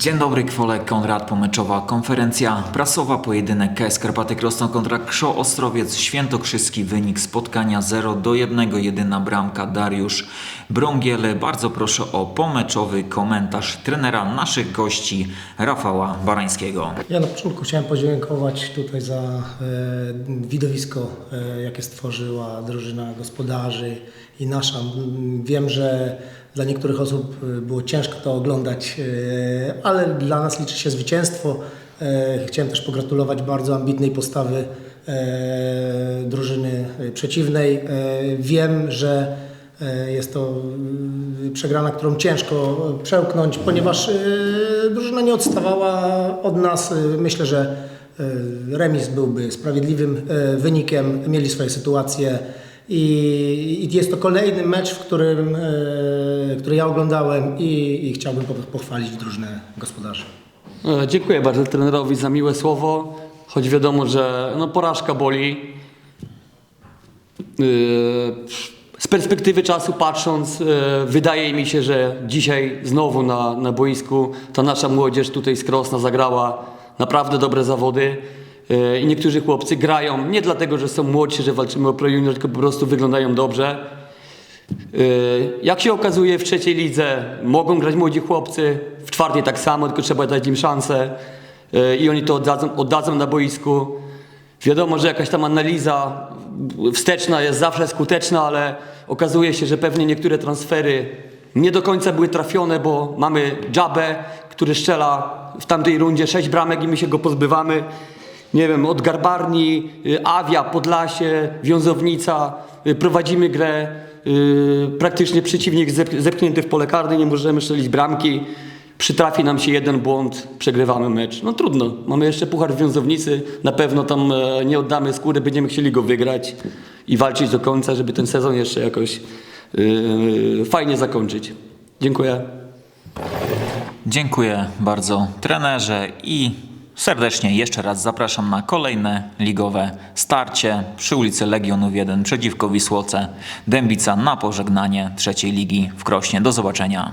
Dzień dobry, Kwolek, Konrad, pomeczowa konferencja prasowa, pojedynek KS Karpaty Krosno kontra Krzo Ostrowiec, Świętokrzyski, wynik spotkania 0 do 1, jedyna bramka Dariusz Brągiele. Bardzo proszę o pomeczowy komentarz trenera naszych gości Rafała Barańskiego. Ja na początku chciałem podziękować tutaj za e, widowisko, e, jakie stworzyła drużyna gospodarzy i nasza. Wiem, że dla niektórych osób e, było ciężko to oglądać, e, ale dla nas liczy się zwycięstwo. E, chciałem też pogratulować bardzo ambitnej postawy e, drużyny przeciwnej. E, wiem, że jest to mm, przegrana, którą ciężko przełknąć, ponieważ drużyna nie odstawała od nas. Myślę, że remis byłby sprawiedliwym wynikiem. Mieli swoje sytuacje i, i jest to kolejny mecz, w którym, e, który ja oglądałem i, i chciałbym po- pochwalić drużynę gospodarzy. E, Dziękuję bardzo trenerowi za miłe słowo, choć wiadomo, że no, porażka boli. Yy, Z perspektywy czasu patrząc, e, wydaje mi się, że dzisiaj znowu na, na boisku ta nasza młodzież tutaj z Krosna zagrała naprawdę dobre zawody. E, I niektórzy chłopcy grają nie dlatego, że są młodsi, że walczymy o pro junior, tylko po prostu wyglądają dobrze. Yy, Jak się okazuje w trzeciej lidze mogą grać młodzi chłopcy, w czwartej tak samo, tylko trzeba dać im szansę yy, i oni to oddadzą, oddadzą na boisku. Wiadomo, że jakaś tam analiza wsteczna jest zawsze skuteczna, ale okazuje się, że pewnie niektóre transfery nie do końca były trafione, bo mamy Jabę, który strzela w tamtej rundzie sześć bramek i my się go pozbywamy. Nie wiem, od Garbarni, y, Awia, Podlasie, Wiązownica, y, prowadzimy grę, y, praktycznie przeciwnik zep- zepchnięty w pole karne, nie możemy strzelić bramki. Przytrafi nam się jeden błąd, przegrywamy mecz. No trudno, mamy jeszcze puchar w Wiązownicy, na pewno tam e, nie oddamy skóry, będziemy chcieli go wygrać i walczyć do końca, żeby ten sezon jeszcze jakoś y, fajnie zakończyć. Dziękuję. Dziękuję bardzo trenerze i serdecznie jeszcze raz zapraszam na kolejne ligowe starcie przy ulicy Legionów 1 przeciwko Wisłoce Dębica na pożegnanie trzeciej ligi w Krośnie. Do zobaczenia.